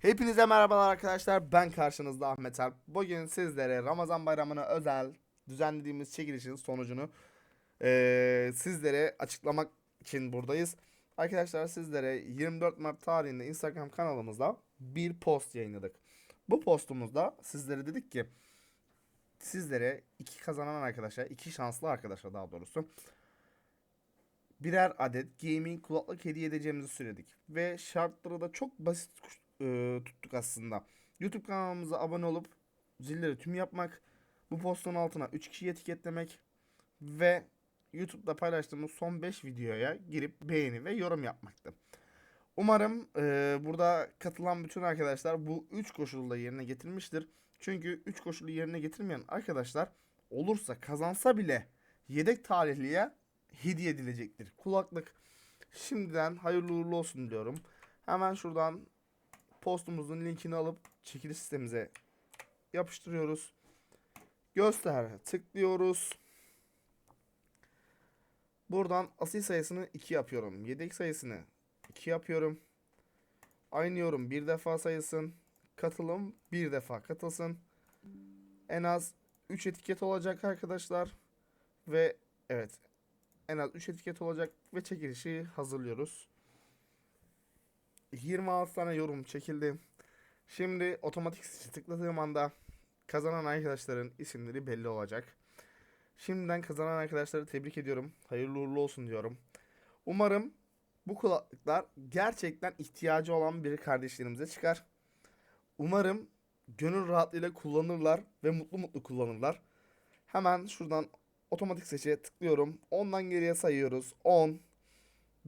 Hepinize merhabalar arkadaşlar. Ben karşınızda Ahmet Alp. Bugün sizlere Ramazan bayramına özel düzenlediğimiz çekilişin sonucunu eee, sizlere açıklamak için buradayız. Arkadaşlar sizlere 24 Mart tarihinde Instagram kanalımızda bir post yayınladık. Bu postumuzda sizlere dedik ki sizlere iki kazanan arkadaşa, iki şanslı arkadaşa daha doğrusu birer adet gaming kulaklık hediye edeceğimizi söyledik. Ve şartları da çok basit e, tuttuk aslında. YouTube kanalımıza abone olup zilleri tüm yapmak, bu postun altına 3 kişiyi etiketlemek ve YouTube'da paylaştığımız son 5 videoya girip beğeni ve yorum yapmaktı. Umarım e, burada katılan bütün arkadaşlar bu 3 koşulu da yerine getirmiştir. Çünkü 3 koşulu yerine getirmeyen arkadaşlar olursa kazansa bile yedek tarihliye hediye edilecektir. Kulaklık şimdiden hayırlı uğurlu olsun diyorum. Hemen şuradan postumuzun linkini alıp çekiliş sistemimize yapıştırıyoruz. Göster tıklıyoruz. Buradan asil sayısını 2 yapıyorum. Yedek sayısını 2 yapıyorum. Aynı yorum bir defa sayılsın. Katılım bir defa katılsın. En az 3 etiket olacak arkadaşlar. Ve evet en az 3 etiket olacak ve çekilişi hazırlıyoruz. 26 tane yorum çekildi. Şimdi otomatik tıkladığım anda kazanan arkadaşların isimleri belli olacak. Şimdiden kazanan arkadaşları tebrik ediyorum. Hayırlı uğurlu olsun diyorum. Umarım bu kulaklıklar gerçekten ihtiyacı olan bir kardeşlerimize çıkar. Umarım gönül rahatlığıyla kullanırlar ve mutlu mutlu kullanırlar. Hemen şuradan otomatik seçe tıklıyorum. Ondan geriye sayıyoruz. 10,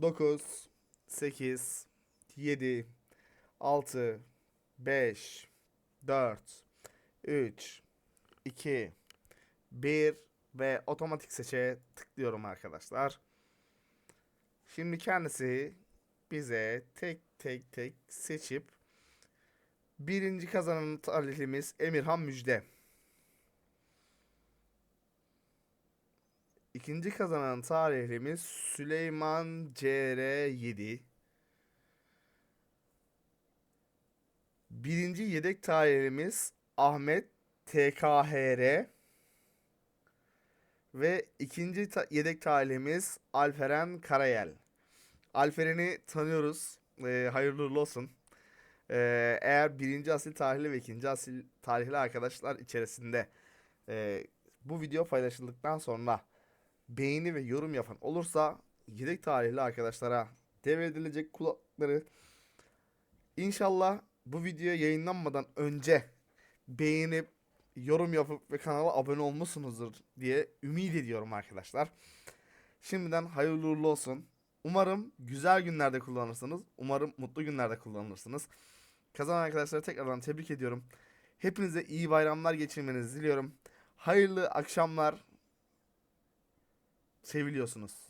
9, 8, 7, 6, 5, 4, 3, 2, 1 ve otomatik seçe tıklıyorum arkadaşlar. Şimdi kendisi bize tek tek tek seçip birinci kazanan tarihlimiz Emirhan Müjde. İkinci kazanan tarihlimiz Süleyman CR7. Birinci yedek tarihlimiz Ahmet TKHR. Ve ikinci ta- yedek tarihlimiz Alperen Karayel. Alperen'i tanıyoruz. Ee, hayırlı uğurlu olsun. Ee, eğer birinci asil tarihli ve ikinci asil tarihli arkadaşlar içerisinde e, bu video paylaşıldıktan sonra beğeni ve yorum yapan olursa yedek tarihli arkadaşlara devredilecek kulakları İnşallah bu video yayınlanmadan önce beğenip yorum yapıp ve kanala abone olmuşsunuzdur diye ümit ediyorum arkadaşlar. Şimdiden hayırlı uğurlu olsun. Umarım güzel günlerde kullanırsınız. Umarım mutlu günlerde kullanırsınız. Kazanan arkadaşları tekrardan tebrik ediyorum. Hepinize iyi bayramlar geçirmenizi diliyorum. Hayırlı akşamlar. Seviliyorsunuz.